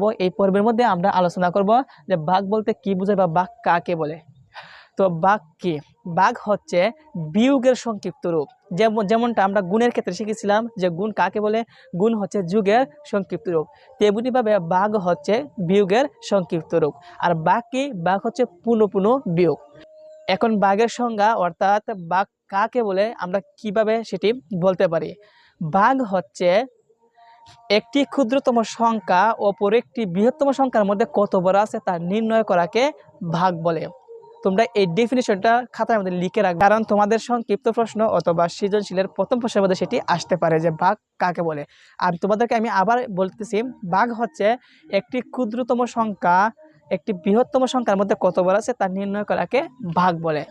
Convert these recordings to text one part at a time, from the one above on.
পর্ব এই পর্বের মধ্যে আমরা আলোচনা করব যে বাঘ বলতে কি বোঝায় বা বাঘ কাকে বলে। তো বাঘ কি? বাঘ হচ্ছে বিয়োগের সংক্ষিপ্ত রূপ। যেমন যেমনটা আমরা গুণের ক্ষেত্রে শিখেছিলাম যে গুণ কাকে বলে? গুণ হচ্ছে যুগের সংক্ষিপ্ত রূপ। তেমনিভাবে বাঘ হচ্ছে বিয়োগের সংক্ষিপ্ত রূপ। আর বাঘ কি? বাঘ হচ্ছে পুনঃ পুনঃ বিয়োগ। এখন বাঘের সংজ্ঞা অর্থাৎ বাঘ কাকে বলে আমরা কীভাবে সেটি বলতে পারি? বাঘ হচ্ছে একটি ক্ষুদ্রতম সংখ্যা অপর একটি বৃহত্তম সংখ্যার মধ্যে কত বড় আছে তা নির্ণয় করাকে ভাগ বলে। তোমরা এই ডেফিনেশনটা খাতার মধ্যে লিখে রাখবে। কারণ তোমাদের সংক্ষিপ্ত প্রশ্ন অথবা সৃজনশীলের প্রথম প্রশ্নের মধ্যে সেটি আসতে পারে যে বাঘ কাকে বলে। আর তোমাদেরকে আমি আবার বলতেছি বাঘ হচ্ছে একটি ক্ষুদ্রতম সংখ্যা, একটি বৃহত্তম সংখ্যার মধ্যে কত বড় আছে তা নির্ণয় করাকে ভাগ বলে।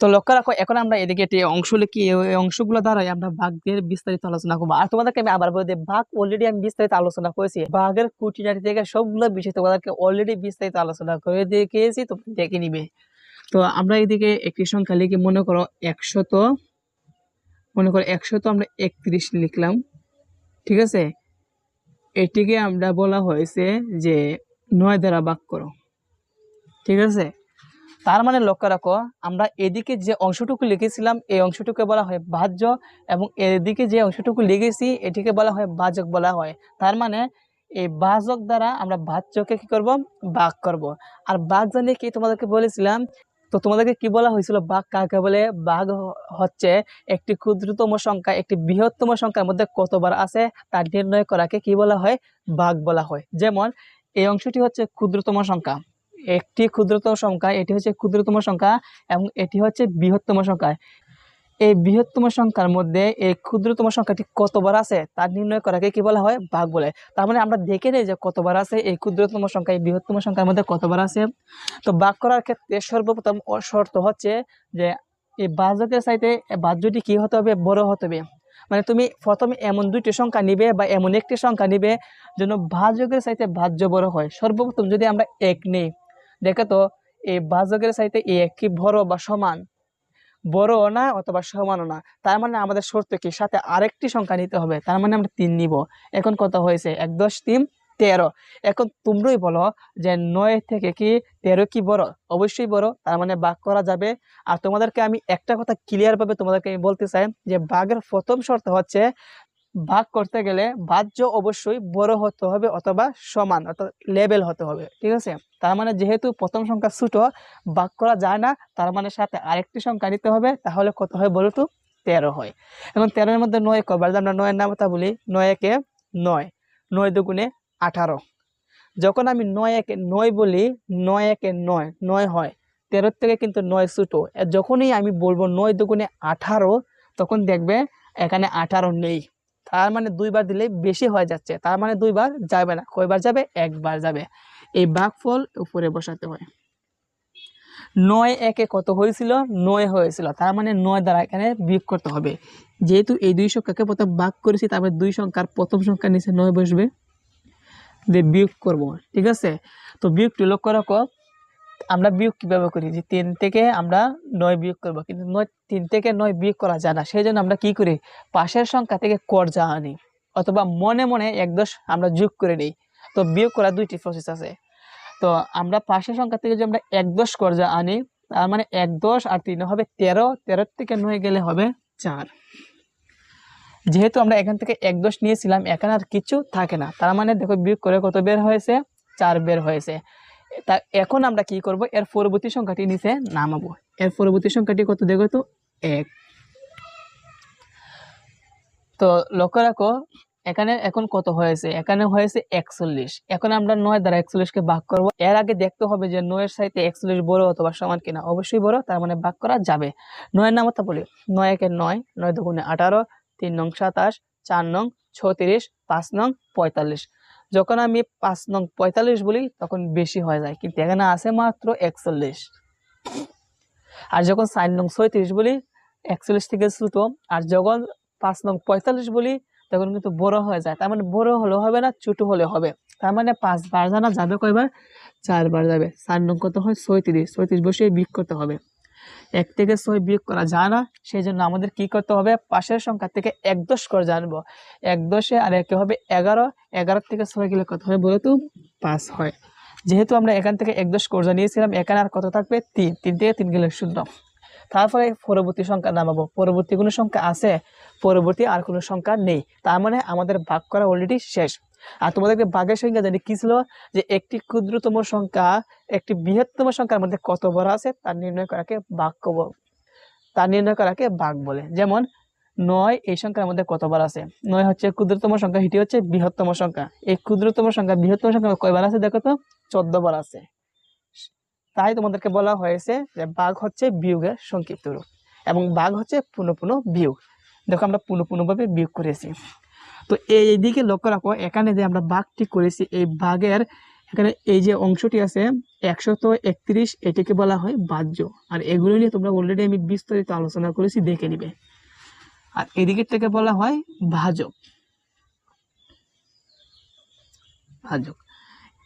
তো লক্ষ্য রাখো, এখন আমরা এদিকে একটি অংশ লিখি, এই অংশগুলো দ্বারাই আমরা বাঘের বিস্তারিত আলোচনা করব। আর তোমাদেরকে আমি আবার বলে বাঘ অলরেডি আমি বিস্তারিত আলোচনা করেছি। বাঘের কুটিনাটি থেকে সবগুলো বিষয় তোমাদেরকে অলরেডি বিস্তারিত আলোচনা করে দেখিয়েছি, তোমরা দেখে নিবে। তো আমরা এদিকে একটি সংখ্যা লিখে, মনে করো একশত, মনে করো একশত আমরা একত্রিশ লিখলাম, ঠিক আছে? এটিকে আমরা বলা হয়েছে যে নয় দ্বারা ভাগ করো, ঠিক আছে? তার মানে লক্ষ্য রাখো, আমরা এদিকে যে অংশটুকু লিখেছিলাম, এই অংশটুকে বলা হয় ভাজ্য এবং এদিকে যে অংশটুকু লিখেছি, এটিকে বলা হয় বাজক বলা হয়। তার মানে এই বাজক দ্বারা আমরা ভাজ্যকে কি করব? ভাগ করব। আর বাঘ জানিয়ে কি তোমাদেরকে বলেছিলাম? তো তোমাদেরকে কি বলা হয়েছিল? বাঘ কাকে বলে? বাঘ হচ্ছে একটি ক্ষুদ্রতম সংখ্যা, একটি বৃহত্তম সংখ্যার মধ্যে কতবার আছে তা নির্ণয় করাকে কি বলা হয়? বাঘ বলা হয়। যেমন, এই অংশটি হচ্ছে ক্ষুদ্রতম সংখ্যা। একটি ক্ষুদ্রতম সংখ্যা, এটি হচ্ছে ক্ষুদ্রতম সংখ্যা এবং এটি হচ্ছে বৃহত্তম সংখ্যা। এই বৃহত্তম সংখ্যার মধ্যে এই ক্ষুদ্রতম সংখ্যাটি কতবার আছে তা নির্ণয় করাকে কি বলা হয়? ভাগ বলে। তার মানে আমরা দেখে নেই যে কতবার আছে এই ক্ষুদ্রতম সংখ্যা, এই বৃহত্তম সংখ্যার মধ্যে কতবার আছে। তো ভাগ করার ক্ষেত্রে সর্বপ্রথম শর্ত হচ্ছে যে এই বাজকের সাইতে বাহ্যটি কি হতে হবে? বড় হতে হবে। মানে তুমি প্রথমে এমন দুইটি সংখ্যা নিবে বা এমন একটি সংখ্যা নিবে যেন ভাজকের সাইতে ভাজ্য বড় হয়। সর্বপ্রথম যদি আমরা এক নিই দেখে তো, এই ভাজকের চাইতে এই এক কি বড় বা সমান বড়ও না অথবা সমানও না, তার মানে আমাদের শর্ত কি? সাথে আরেকটি সংখ্যা নিতে হবে, তার মানে আমরা তিন নিব। এখন কত হয়েছে? এক দশ তিন তেরো। এখন তোমরাই বলো যে নয় থেকে কি তেরো কি বড়? অবশ্যই বড়, তার মানে বাঘ করা যাবে। আর তোমাদেরকে আমি একটা কথা ক্লিয়ারভাবে তোমাদেরকে আমি বলতে চাই যে বাঘের প্রথম শর্ত হচ্ছে ভাগ করতে গেলে ভাজ্য অবশ্যই বড় হতে হবে অথবা সমান, অর্থাৎ লেভেল হতে হবে, ঠিক আছে? তার মানে যেহেতু প্রথম সংখ্যা ছোট, ভাগ করা যায় না, তার মানে সাথে আরেকটি সংখ্যা নিতে হবে, তাহলে কত হয় বলো তো? তেরো হয়। এখন তেরোর মধ্যে নয় কবার আমরা নয়ের নামতা বলি, নয় একে নয় নয় দুগুণে আঠারো। যখন আমি নয় একে নয় বলি, নয় একে নয় নয় হয়, তেরোর থেকে কিন্তু নয় ছোটো। যখনই আমি বলব নয় দুগুণে আঠারো, তখন দেখবে এখানে আঠারো নেই। তার মানে দুইবার দিলে বেশি হয়ে যাচ্ছে। তার মানে দুইবার যাবে না। কয়বার যাবে? একবার যাবে। এই ভাগফল উপরে বসাতে হয়। নয় একে কত হয়েছিল? নয় হয়েছিল। তার মানে নয় দ্বারা এখানে বিয়োগ করতে হবে। যেহেতু এই দুই সংখ্যাকে প্রথম ভাগ করেছি, তারপরে দুই সংখ্যার প্রথম সংখ্যার নিচে নয় বসবে। দিয়ে বিয়োগ করব। ঠিক আছে? তো বিয়োগটি লক্ষ্য রাখো। আমরা বিয়োগ কীভাবে করি? যে তিন থেকে আমরা নয় বিয়োগ করব। কিন্তু নয়, তিন থেকে নয় বিয়োগ করা যায় না। সেই জন্য আমরা কি করি? পাশের সংখ্যা থেকে কর্জা আনি। অথবা মনে মনে এক দশ আমরা যোগ করে নিই। তো বিয়োগ করার দুইটি প্রসেস আছে। তো আমরা পাশের সংখ্যা থেকে যদি আমরা এক দশ কর্জা আনি, তার মানে এক দশ আর তিন হবে তেরো। তেরো থেকে নয় গেলে হবে চার। যেহেতু আমরা এখান থেকে এক দশ নিয়েছিলাম, এখানে আর কিছু থাকে না। তার মানে দেখো বিয়োগ করে কত বের হয়েছে? চার বের হয়েছে। তা এখন আমরা কি করব? এর পরবর্তী সংখ্যাটি নিচে নামাবো। এর পরবর্তী সংখ্যাটি কত দেখো তো? এক। তো লক্ষ্য রাখো, এখানে এখন কত হয়েছে? এখানে হয়েছে একচল্লিশ। এখন আমরা নয় দ্বারা একচল্লিশকে ভাগ করব। এর আগে দেখতে হবে যে নয়ের সাথে একচল্লিশ বড় অথবা সমান কিনা। অবশ্যই বড়, তার মানে ভাগ করা যাবে। নয়ের নামতা বলি। নয় একে নয় নয় দুগুণে আঠারো, তিন নং সাতাশ, চার নং ছত্রিশ, পাঁচ নং পঁয়তাল্লিশ। যখন আমি পাঁচ নং পঁয়তাল্লিশ বলি, তখন বেশি হয়ে যায়। কিন্তু এখানে আছে মাত্র একচল্লিশ। আর যখন চার নং ছয়ত্রিশ বলি, একচল্লিশ থেকে ছোট আর যখন পাঁচ নং পঁয়তাল্লিশ বলি, তখন কিন্তু বড় হয়ে যায়। তার মানে বড় হলে হবে না, ছোট হলে হবে। তার মানে পাঁচবার জানা যাবে কয়বার? চারবার যাবে। চার নং কত হয়? ছয়ত্রিশ। ছয়ত্রিশ বসে বিয়োগ করতে হবে। এক থেকে ছয় বিয়োগ করা যায় না। সেই জন্য আমাদের কি করতে হবে? পাশের সংখ্যা থেকে এক দশ করে জানব। এক দশে আর একে হবে এগারো। এগারো থেকে ছয় গেলে কত হবে বলো তো? পাঁচ হয়। যেহেতু আমরা এখান থেকে এক দশ কর্জা নিয়েছিলাম এখানে আর কত থাকবে? তিন। তিন থেকে তিন গেলে শূন্য। তারপরে পরবর্তী সংখ্যা নামাবো। পরবর্তী কোনো সংখ্যা আছে? পরবর্তী আর কোনো সংখ্যা নেই। তার মানে আমাদের ভাগ করা অলরেডি শেষ। আর তোমাদেরকে ভাগের সংখ্যা জানি কি ছিল? যে একটি ক্ষুদ্রতম সংখ্যা, একটি বৃহত্তম সংখ্যার মধ্যে কত বড় আছে? তার নির্ণয় করাকে ভাগ কব- তার নির্ণয় করাকে ভাগ বলে। যেমন, নয় এই সংখ্যার মধ্যে কতবার আছে? নয় হচ্ছে ক্ষুদ্রতম সংখ্যা, এটি হচ্ছে বৃহত্তম সংখ্যা। এই ক্ষুদ্রতম সংখ্যা, বৃহত্তম সংখ্যা কয়বার আছে? দেখো তো, চোদ্দ বার আছে। তাই তোমাদেরকে বলা হয়েছে যে বাঘ হচ্ছে বিয়োগের সংক্ষিপ্ত রূপ এবং বাঘ হচ্ছে পুনঃ পুনঃ বিয়োগ। দেখো আমরা পুনঃ পুনঃভাবে বিয়োগ করেছি। তো এই দিকে লক্ষ্য রাখো, এখানে যে আমরা বাঘটি করেছি, এই বাঘের এখানে এই যে অংশটি আছে, একশত একত্রিশ, এটিকে বলা হয় বাহ্য। আর এগুলো নিয়ে তোমরা অলরেডি আমি বিস্তারিত আলোচনা করেছি, দেখে নিবে। আর এদিকের থেকে বলা হয় ভাজক ভাজক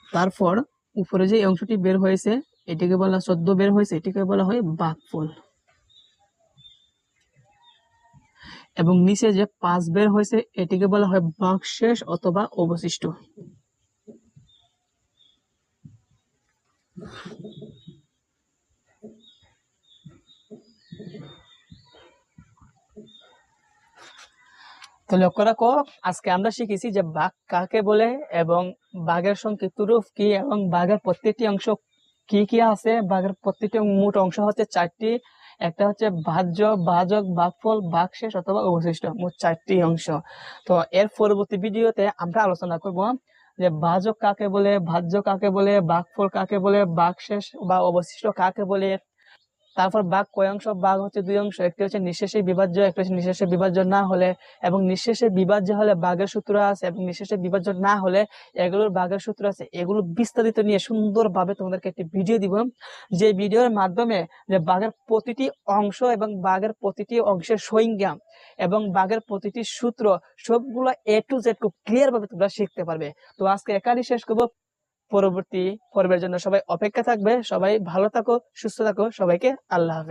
তারপর উপরে যে অংশটি বের হয়েছে, এটিকে বলা সদ্য বের হয়েছে, এটিকে বলা হয় বাঘফল। এবং নিচে যে পাঁচ বের হয়েছে, এটিকে বলা হয় বাঘশেষ অথবা অবশিষ্ট। তো লক্ষ্য রাখো, আজকে আমরা শিখেছি যে বাঘ কাকে বলে এবং বাঘের সংক্ষিপ্ত রূপ কি এবং বাঘের প্রত্যেকটি অংশ কি কি আছে? বাঘের প্রত্যেকটি মোট অংশ হচ্ছে চারটি। একটা হচ্ছে ভাজ্য ভাজক ভাগফল বাঘশেষ অথবা অবশিষ্ট, মোট চারটি অংশ। তো এর পরবর্তী ভিডিওতে আমরা আলোচনা করব যে ভাজক কাকে বলে ভাজ্য কাকে বলে ভাগফল কাকে বলে ভাগশেষ বা অবশিষ্ট কাকে বলে তারপর বাঘ কয় অংশ? বাঘ হচ্ছে দুই অংশ। একটি হচ্ছে নিঃশেষে বিভাজ্য, একটা হচ্ছে নিঃশেষে বিভাজ্য না হলে। এবং নিঃশেষে বিভাজ্য হলে বাঘের সূত্র আছে এবং নিঃশেষে বিভাজ্য না হলে এগুলোর বাঘের সূত্র আছে। এগুলো বিস্তারিত নিয়ে সুন্দরভাবে তোমাদেরকে একটি ভিডিও দিব, যে ভিডিওর মাধ্যমে যে বাঘের প্রতিটি অংশ এবং বাঘের প্রতিটি অংশের সংজ্ঞা এবং বাঘের প্রতিটি সূত্র সবগুলো এ টু জেড খুব ক্লিয়ার ভাবে তোমরা শিখতে পারবে। তো আজকে এখানেই শেষ করব। পরবর্তী পর্বের জন্য সবাই অপেক্ষা থাকবে। সবাই ভালো থাকো সুস্থ থাকো। সবাইকে আল্লাহ হাফেজ।